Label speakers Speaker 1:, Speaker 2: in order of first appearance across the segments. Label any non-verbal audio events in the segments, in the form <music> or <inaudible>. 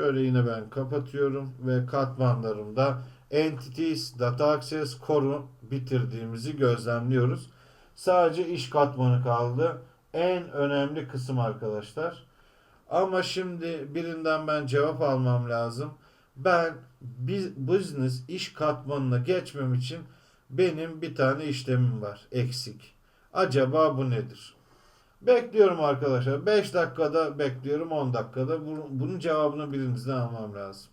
Speaker 1: Şöyle yine ben kapatıyorum ve katmanlarımda Entities, Data Access, Core'u bitirdiğimizi gözlemliyoruz. Sadece iş katmanı kaldı. En önemli kısım arkadaşlar. Ama şimdi birinden ben cevap almam lazım. Ben biz- business iş katmanına geçmem için benim bir tane işlemim var eksik. Acaba bu nedir? Bekliyorum arkadaşlar. 5 dakikada bekliyorum 10 dakikada. Bu- Bunun cevabını birinizden almam lazım.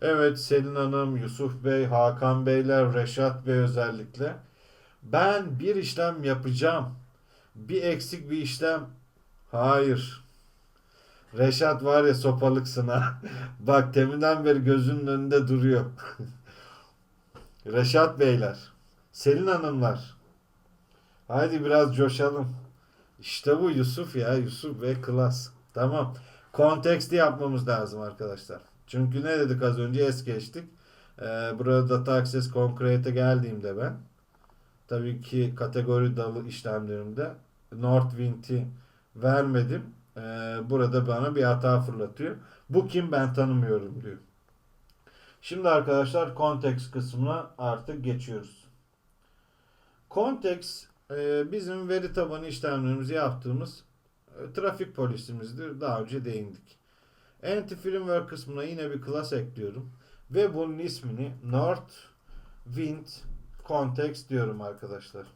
Speaker 1: Evet Selin Hanım, Yusuf Bey, Hakan Beyler, Reşat Bey özellikle. Ben bir işlem yapacağım. Bir eksik bir işlem. Hayır. Reşat var ya sopalıksın ha. Bak teminden beri gözünün önünde duruyor. <laughs> Reşat Beyler. Selin Hanımlar. Haydi biraz coşalım. İşte bu Yusuf ya. Yusuf ve klas. Tamam. Konteksti yapmamız lazım arkadaşlar. Çünkü ne dedik az önce es geçtik. Ee, burada Data Access Concrete'e geldiğimde ben tabii ki kategori dalı işlemlerimde Northwind'i vermedim. Ee, burada bana bir hata fırlatıyor. Bu kim ben tanımıyorum diyor. Şimdi arkadaşlar context kısmına artık geçiyoruz. Context e, bizim veri tabanı işlemlerimizi yaptığımız e, trafik polisimizdir. Daha önce değindik. Entity Framework kısmına yine bir class ekliyorum. Ve bunun ismini North Wind Context diyorum arkadaşlar.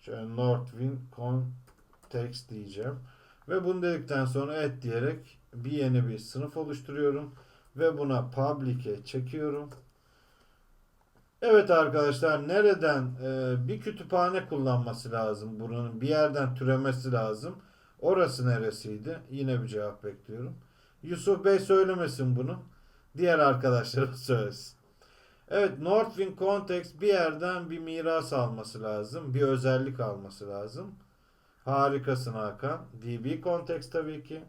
Speaker 1: Şöyle North Wind Context diyeceğim. Ve bunu dedikten sonra et diyerek bir yeni bir sınıf oluşturuyorum. Ve buna public'e çekiyorum. Evet arkadaşlar nereden e, bir kütüphane kullanması lazım. Bunun bir yerden türemesi lazım. Orası neresiydi? Yine bir cevap bekliyorum. Yusuf Bey söylemesin bunu. Diğer arkadaşlarım <laughs> söylesin. Evet Northwind Context bir yerden bir miras alması lazım. Bir özellik alması lazım. Harikasın Hakan. DB Context tabii ki.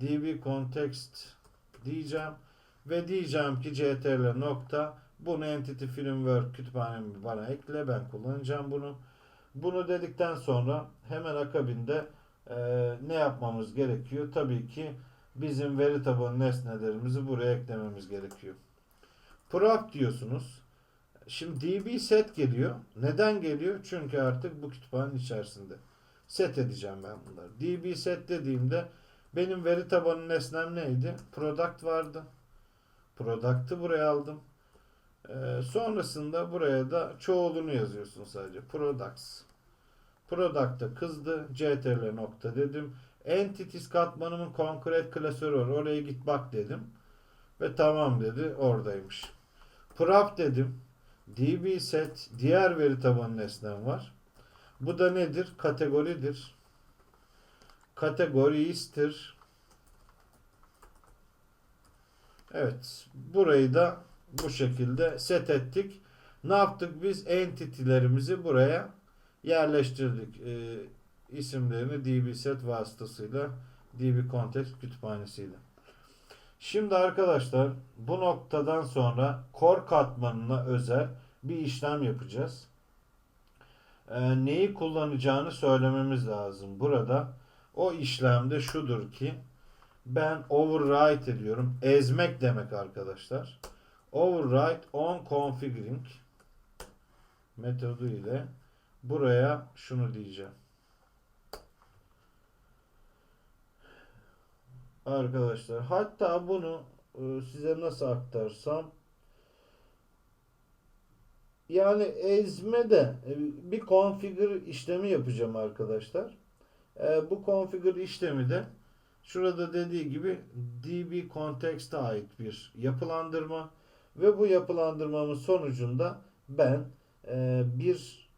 Speaker 1: DB Context diyeceğim. Ve diyeceğim ki ctrl nokta bunu Entity Framework kütüphanemi bana ekle. Ben kullanacağım bunu. Bunu dedikten sonra hemen akabinde e, ne yapmamız gerekiyor? Tabii ki bizim veri tabanı nesnelerimizi buraya eklememiz gerekiyor. Prop diyorsunuz. Şimdi db set geliyor. Neden geliyor? Çünkü artık bu kütüphanenin içerisinde. Set edeceğim ben bunları. db set dediğimde benim veri tabanı nesnem neydi? Product vardı. Product'ı buraya aldım. Ee, sonrasında buraya da çoğulunu yazıyorsun sadece. Products. Product'a kızdı. ctrl nokta dedim. Entities katmanımın concrete klasörü var. Oraya git bak dedim. Ve tamam dedi. Oradaymış. Prop dedim. db set diğer veri tabanı nesnem var. Bu da nedir? Kategoridir. Kategoristir. Evet. Burayı da bu şekilde set ettik. Ne yaptık biz? Entity'lerimizi buraya yerleştirdik. Ee, isimlerini dbset vasıtasıyla db context kütüphanesiyle. Şimdi arkadaşlar bu noktadan sonra core katmanına özel bir işlem yapacağız. Ee, neyi kullanacağını söylememiz lazım. Burada o işlemde şudur ki ben override ediyorum. Ezmek demek arkadaşlar. Override on configuring metodu ile buraya şunu diyeceğim. Arkadaşlar hatta bunu e, size nasıl aktarsam yani ezme de e, bir configure işlemi yapacağım arkadaşlar. E, Bu configure işlemi de şurada dediği gibi db context'e ait bir yapılandırma ve bu yapılandırmamın sonucunda ben e, bir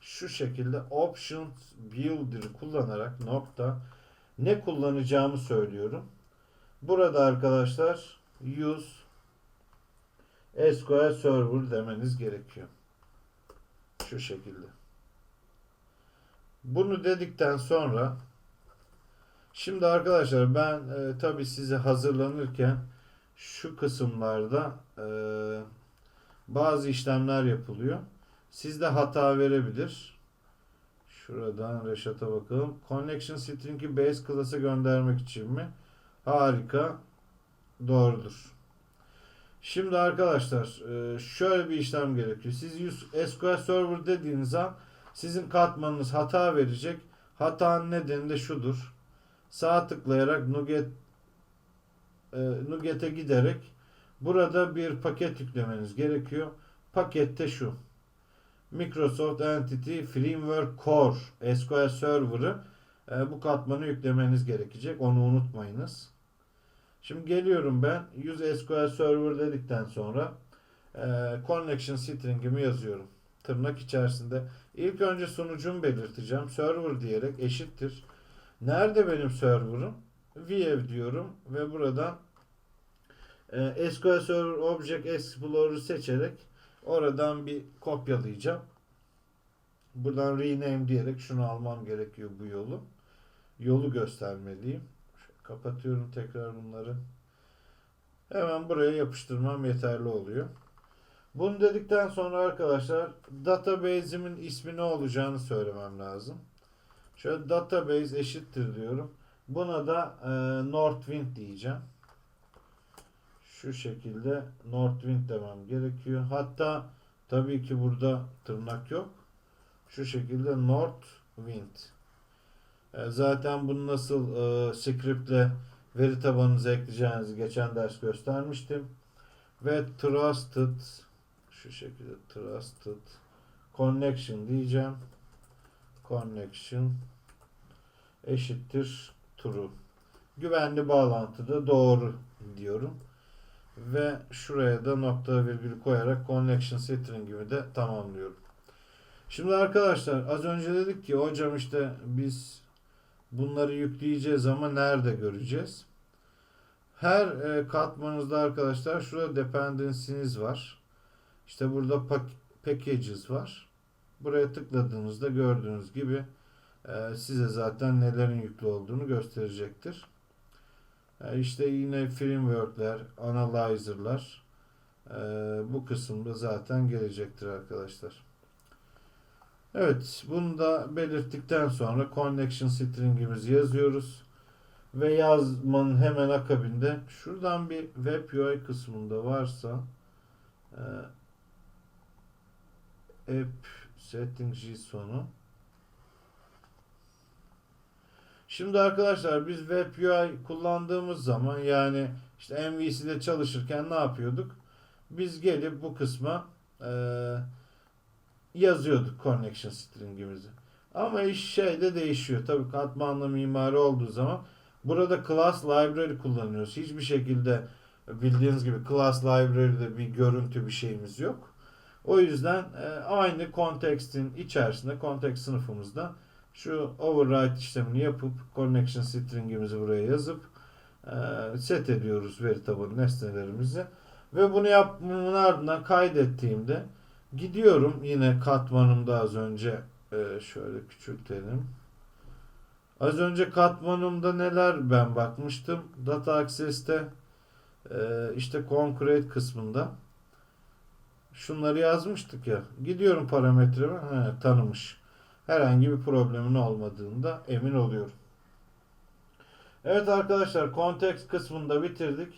Speaker 1: şu şekilde options builder kullanarak nokta ne kullanacağımı söylüyorum. Burada arkadaşlar use SQL Server demeniz gerekiyor. Şu şekilde. Bunu dedikten sonra şimdi arkadaşlar ben e, tabi size hazırlanırken şu kısımlarda e, bazı işlemler yapılıyor. Sizde hata verebilir. Şuradan Reşat'a bakalım. Connection string'i base class'a göndermek için mi? Harika. Doğrudur. Şimdi arkadaşlar e, şöyle bir işlem gerekiyor. Siz SQL Server dediğiniz an sizin katmanınız hata verecek. Hatanın nedeni de şudur. Sağ tıklayarak Nuget Nuget'e giderek burada bir paket yüklemeniz gerekiyor. Pakette şu. Microsoft Entity Framework Core SQL Server'ı e, bu katmanı yüklemeniz gerekecek. Onu unutmayınız. Şimdi geliyorum ben. Use SQL Server dedikten sonra e, connection string'imi yazıyorum. Tırnak içerisinde. İlk önce sunucumu belirteceğim. Server diyerek eşittir. Nerede benim server'ım? VF diyorum ve buradan e, SQL Server Object Explorer'ı seçerek oradan bir kopyalayacağım. Buradan rename diyerek şunu almam gerekiyor bu yolu. Yolu göstermeliyim. Şöyle kapatıyorum tekrar bunları. Hemen buraya yapıştırmam yeterli oluyor. Bunu dedikten sonra arkadaşlar database'imin ismi ne olacağını söylemem lazım. Şöyle database eşittir diyorum. Buna da e, Northwind diyeceğim. Şu şekilde Northwind demem gerekiyor. Hatta tabii ki burada tırnak yok. Şu şekilde Northwind. E, zaten bunu nasıl e, scriptle veri tabanınıza ekleyeceğinizi geçen ders göstermiştim. Ve trusted şu şekilde trusted connection diyeceğim. Connection eşittir true. Güvenli bağlantıda doğru diyorum. Ve şuraya da nokta virgül koyarak connection string'imi de tamamlıyorum. Şimdi arkadaşlar az önce dedik ki hocam işte biz bunları yükleyeceğiz ama nerede göreceğiz? Her e, katmanınızda arkadaşlar şurada dependency'niz var. İşte burada packages var. Buraya tıkladığınızda gördüğünüz gibi size zaten nelerin yüklü olduğunu gösterecektir. E, işte yine frameworkler, analyzer'lar e, bu kısımda zaten gelecektir arkadaşlar. Evet, bunu da belirttikten sonra connection string'imizi yazıyoruz. Ve yazmanın hemen akabinde şuradan bir web UI kısmında varsa app setting sonu Şimdi arkadaşlar biz web UI kullandığımız zaman yani işte MVC'de çalışırken ne yapıyorduk? Biz gelip bu kısma e, yazıyorduk connection string'imizi. Ama iş şeyde değişiyor. Tabii katmanlı mimari olduğu zaman burada class library kullanıyoruz. Hiçbir şekilde bildiğiniz gibi class library'de bir görüntü bir şeyimiz yok. O yüzden e, aynı kontekstin içerisinde kontekst sınıfımızda şu override işlemini yapıp connection string'imizi buraya yazıp e, set ediyoruz veri tabanı nesnelerimizi. Ve bunu yapmamın ardından kaydettiğimde gidiyorum yine katmanımda az önce e, şöyle küçültelim. Az önce katmanımda neler ben bakmıştım. Data Access'te e, işte concrete kısmında şunları yazmıştık ya. Gidiyorum parametreme. He, tanımış. Herhangi bir problemin olmadığında emin oluyorum. Evet arkadaşlar context kısmında bitirdik.